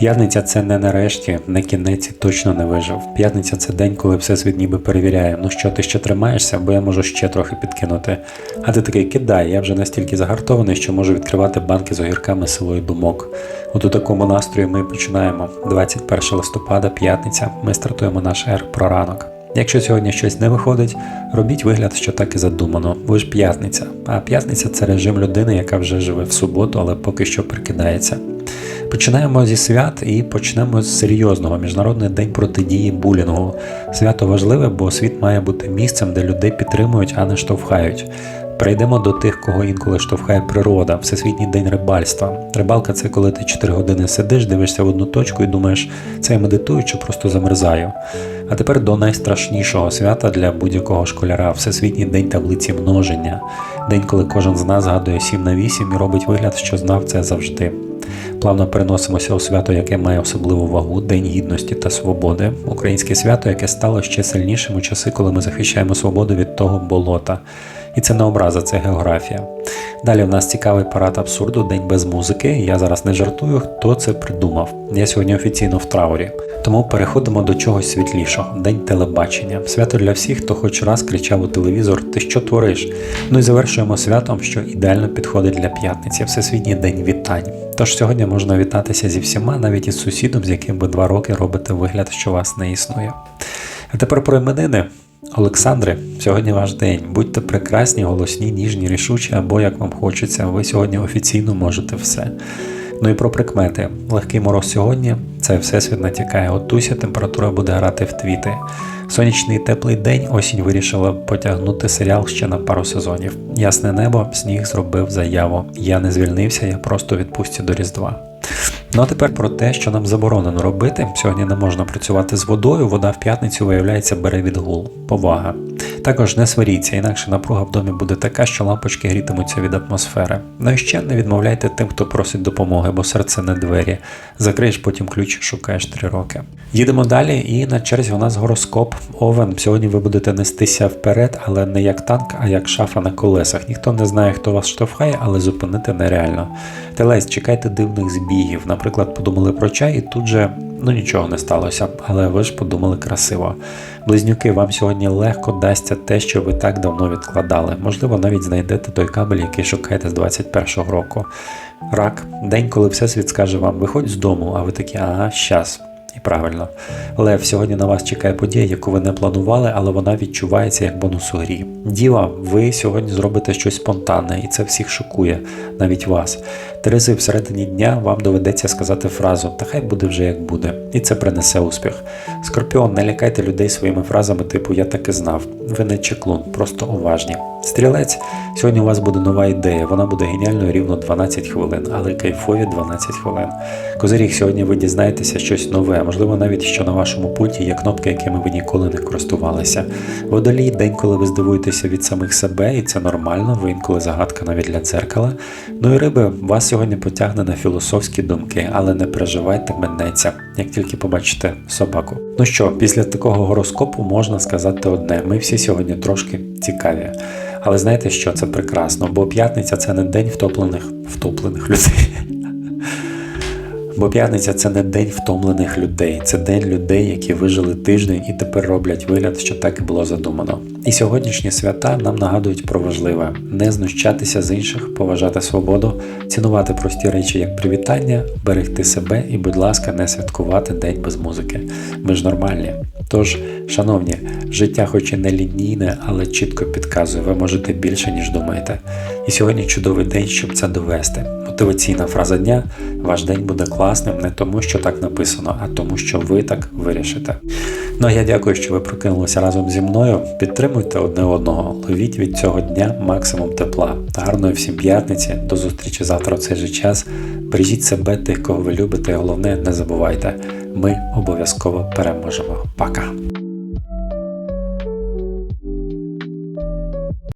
П'ятниця це не нарешті, не кінець точно не вижив. П'ятниця це день, коли всесвіт ніби перевіряє, ну що ти ще тримаєшся, бо я можу ще трохи підкинути. А ти такий кидай, я вже настільки загартований, що можу відкривати банки з огірками силою думок. От у такому настрої ми починаємо. 21 листопада, п'ятниця. Ми стартуємо наш ер про ранок. Якщо сьогодні щось не виходить, робіть вигляд, що так і задумано. Ви ж п'ятниця. А п'ятниця це режим людини, яка вже живе в суботу, але поки що прикидається. Починаємо зі свят і почнемо з серйозного Міжнародний день протидії булінгу. Свято важливе, бо світ має бути місцем, де людей підтримують, а не штовхають. Перейдемо до тих, кого інколи штовхає природа, Всесвітній день рибальства. Рибалка це коли ти 4 години сидиш, дивишся в одну точку і думаєш, це я медитую чи просто замерзаю. А тепер до найстрашнішого свята для будь-якого школяра Всесвітній день таблиці множення. День, коли кожен з нас згадує 7 на 8 і робить вигляд, що знав це завжди. Плавно переносимося у свято, яке має особливу вагу День гідності та свободи. Українське свято, яке стало ще сильнішим у часи, коли ми захищаємо свободу від того болота. І це не образа, це географія. Далі в нас цікавий парад абсурду, день без музики. Я зараз не жартую, хто це придумав. Я сьогодні офіційно в траурі. Тому переходимо до чогось світлішого. День телебачення. Свято для всіх, хто хоч раз кричав у телевізор, ти що твориш? Ну і завершуємо святом, що ідеально підходить для п'ятниці. Всесвітній день вітань. Тож сьогодні можна вітатися зі всіма, навіть із сусідом, з яким ви два роки робите вигляд, що вас не існує. А тепер про іменини. Олександре, сьогодні ваш день. Будьте прекрасні, голосні, ніжні, рішучі або як вам хочеться. Ви сьогодні офіційно можете все. Ну і про прикмети. Легкий мороз сьогодні це всесвіт натякає. Готуйся, температура буде грати в твіти. Сонячний теплий день осінь вирішила потягнути серіал ще на пару сезонів. Ясне небо, сніг зробив заяву. Я не звільнився, я просто відпустці до Різдва. Ну а тепер про те, що нам заборонено робити. Сьогодні не можна працювати з водою, вода в п'ятницю виявляється бере відгул. Повага. Також не сваріться, інакше напруга в домі буде така, що лампочки грітимуться від атмосфери. Ну і ще не відмовляйте тим, хто просить допомоги, бо серце не двері. Закриєш потім ключ, шукаєш три роки. Їдемо далі, і на черзі у нас гороскоп. Овен. Сьогодні ви будете нестися вперед, але не як танк, а як шафа на колесах. Ніхто не знає, хто вас штовхає, але зупинити нереально. Телець, чекайте дивних збігів. Наприклад, подумали про чай, і тут же ну нічого не сталося, але ви ж подумали красиво. Близнюки, вам сьогодні легко дасться те, що ви так давно відкладали. Можливо, навіть знайдете той кабель, який шукаєте з 21-го року. Рак, день, коли Всесвіт скаже вам, виходь з дому, а ви такі, ага, щас. І правильно. Лев, сьогодні на вас чекає подія, яку ви не планували, але вона відчувається як бонус у грі. Діва, ви сьогодні зробите щось спонтанне, і це всіх шокує, навіть вас. Терези, всередині дня вам доведеться сказати фразу Та хай буде вже як буде, і це принесе успіх. Скорпіон, не лякайте людей своїми фразами, типу Я так і знав. Ви не чеклун, просто уважні. Стрілець, сьогодні у вас буде нова ідея, вона буде геніальною рівно 12 хвилин, але кайфові 12 хвилин. Козиріг, сьогодні ви дізнаєтеся щось нове, можливо, навіть що на вашому пульті є кнопки, якими ви ніколи не користувалися. Водолій день, коли ви здивуєтеся від самих себе, і це нормально, ви інколи загадка навіть для дзеркала. Ну і риби, вас сьогодні потягне на філософські думки, але не переживайте, минеться, як тільки побачите собаку. Ну що, після такого гороскопу можна сказати одне: ми всі сьогодні трошки цікаві. Але знаєте що, це прекрасно, бо п'ятниця це не день втоплених втоплених людей. Бо п'ятниця це не день втомлених людей, це день людей, які вижили тиждень і тепер роблять вигляд, що так і було задумано. І сьогоднішні свята нам нагадують про важливе: не знущатися з інших, поважати свободу, цінувати прості речі як привітання, берегти себе і, будь ласка, не святкувати день без музики. Ми ж нормальні. Тож, шановні, життя, хоч і не лінійне, але чітко підказує, ви можете більше, ніж думаєте. І сьогодні чудовий день, щоб це довести. Мотиваційна фраза дня: ваш день буде класним не тому, що так написано, а тому, що ви так вирішите. Ну а я дякую, що ви прокинулися разом зі мною. Підтримуйте одне одного, ловіть від цього дня максимум тепла. Гарної всім п'ятниці, до зустрічі завтра в цей же час. Бережіть себе, тих, кого ви любите, і головне, не забувайте, ми обов'язково переможемо. Пока!